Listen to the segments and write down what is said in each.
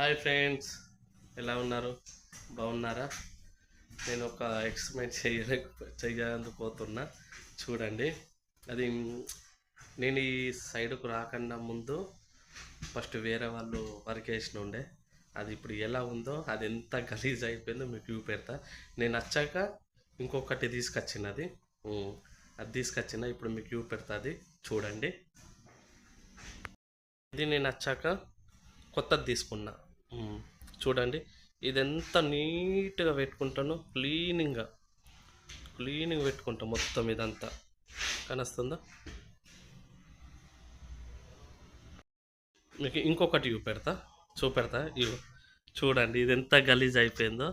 Hi friends ఎలా ఉన్నారు? బాగున్నారా? నేను ఒక ఎక్స్పెరిమెంట్ చేయలేక చేయలేకపోతున్నా చూడండి. అది నేను ఈ సైడ్కు రాకుండా ముందు ఫస్ట్ వేరే వాళ్ళు వర్క్ చేసిన ఉండే. అది ఇప్పుడు ఎలా ఉందో అది ఎంత గలీజ్ అయిపోయిందో మీకు చూపెడతా. నేను వచ్చాక ఇంకొకటి తీసుకొచ్చినది అది. తీసుకొచ్చిన ఇప్పుడు మీకు వ్యూ పెడతాది చూడండి. ఇది నేను వచ్చాక కొత్తది తీసుకున్నా. చూడండి. ఇది ఎంత నీట్గా పెట్టుకుంటానో క్లీనింగ్గా. క్లీనింగ్ పెట్టుకుంటా మొత్తం ఇదంతా. కనస్తుందా? మీకు ఇంకొకటి చూపెడతా. చూపెడతా. ఇవి చూడండి ఇది ఎంత గలీజ్ అయిపోయిందో.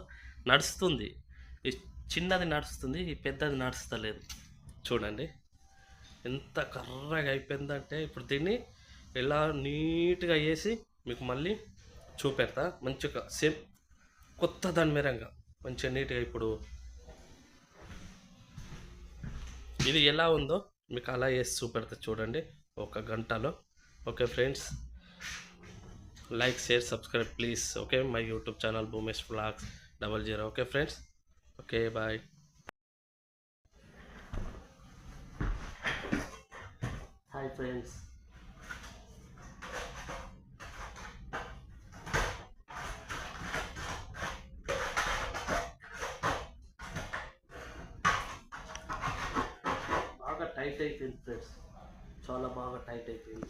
నడుస్తుంది. చిన్నది నడుస్తుంది ఈ పెద్దది నడుస్తలేదు. చూడండి. ఎంత కర్రగా అయిపోయిందంటే ఇప్పుడు దీన్ని ఎలా నీట్గా వేసి మీకు మళ్ళీ చూపెడతా. మంచిగా సేమ్ కొత్త దాని మేరంగా. మంచిగా నీట్గా ఇప్పుడు ఇది ఎలా ఉందో మీకు అలా వేసి చూపెడతా చూడండి. ఒక గంటలో. Okay friends. Like share subscribe please. Okay my YouTube channel Bhumesh blogs double zero. Okay friends. Okay bye. Hi friends బాగా టైట్ అయిపోయింది ఫ్రెండ్స్. చాలా బాగా టైట్ అయిపోయింది.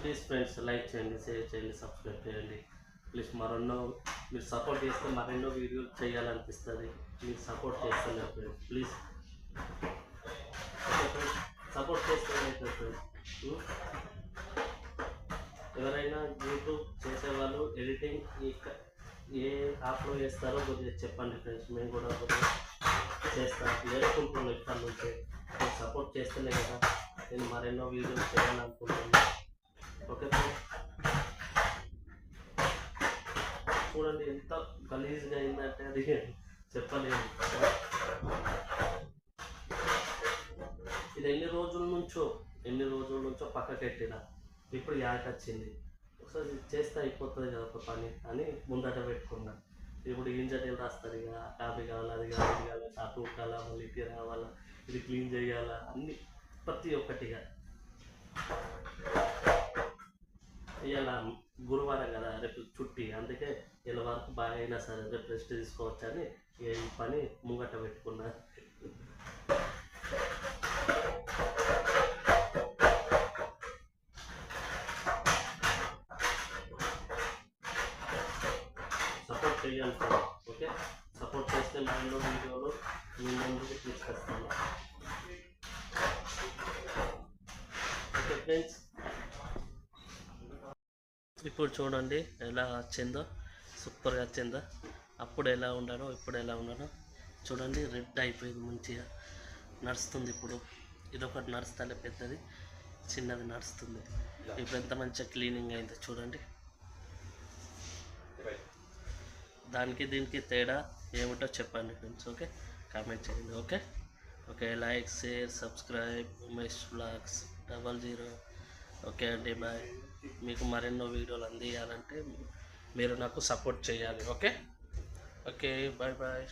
ప్లీజ్ ఫ్రెండ్స్ లైక్ చేయండి షేర్ చేయండి సబ్స్క్రైబ్ చేయండి. ప్లీజ్ మరెన్నో మీరు సపోర్ట్ చేస్తే మరెన్నో వీడియోలు చేయాలనిపిస్తుంది. మీరు సపోర్ట్ చేస్తాను ఫ్రెండ్స్ ప్లీజ్. సపోర్ట్ చేస్తే ఫ్రెండ్స్. ఎవరైనా యూట్యూబ్ చేసేవాళ్ళు ఎడిటింగ్ ఏ యాప్లో చేస్తారో కొద్దిగా చెప్పండి ఫ్రెండ్స్ మేము కూడా కొద్దిగా చేస్తాం. నేర్చుకుంటున్నాం ఇక్కడ నుంచి. మీరు సపోర్ట్ చేస్తేనే కదా నేను మరెన్నో వీడియోలు చేయాలనుకుంటున్నాను ఓకే ఫ్రెండ్స్ చూడండి ఎంత గలీజ్గా అయిందంటే అది చెప్పలేము. ఇది ఎన్ని రోజుల నుంచో ఎన్ని రోజుల నుంచో పక్కకెట్టిన ఇప్పుడు యాకొచ్చింది ఒకసారి చేస్తే అయిపోతుంది కదా ఒక పని అని ముందట పెట్టుకున్నా. ఇప్పుడు ఇంజనీర్ రాస్తారు ఇక? కాపీ కావాలా అది కావాలి ఇది కావాలి ఆ తూకాలా మళ్ళీ ఇది రావాలా ఇది క్లీన్ చేయాలా అన్ని ప్రతి ఒక్కటిగా. ఇవాళ గురువారం కదా రేపు చుట్టి అందుకే వరకు బాగా అయినా సరే రేపు రెస్ట్ తీసుకోవచ్చు అని ఏ ఈ పని ముంగట పెట్టుకున్నా సపోర్ట్ చేయాలి సార్ ఓకే? సపోర్ట్ చేస్తే మైండ్లో వీడియోలో మీ ముందుకు తీసుకొస్తాను. ఓకే ఫ్రెండ్స్ ఇప్పుడు చూడండి ఎలా వచ్చిందో. సూపర్గా వచ్చిందా? అప్పుడు ఎలా ఉన్నానో ఇప్పుడు ఎలా ఉన్నానో చూడండి రెడ్ అయిపోయింది మంచిగా. నడుస్తుంది ఇప్పుడు. ఇదొకటి నడుస్తాలే పెద్దది చిన్నది నడుస్తుంది. ఇప్పుడు ఎంత మంచిగా క్లీనింగ్ అయిందో చూడండి. దానికి దీనికి తేడా ఏమిటో చెప్పండి ఫ్రెండ్స్ ఓకే? కామెంట్ చేయండి okay? Okay like share subscribe Umesh blogs double zero. Okay అండి బాయ్. మీకు మరెన్నో వీడియోలు అందియాలంటే మీరు నాకు సపోర్ట్ చేయాలి ఓకే? Okay bye bye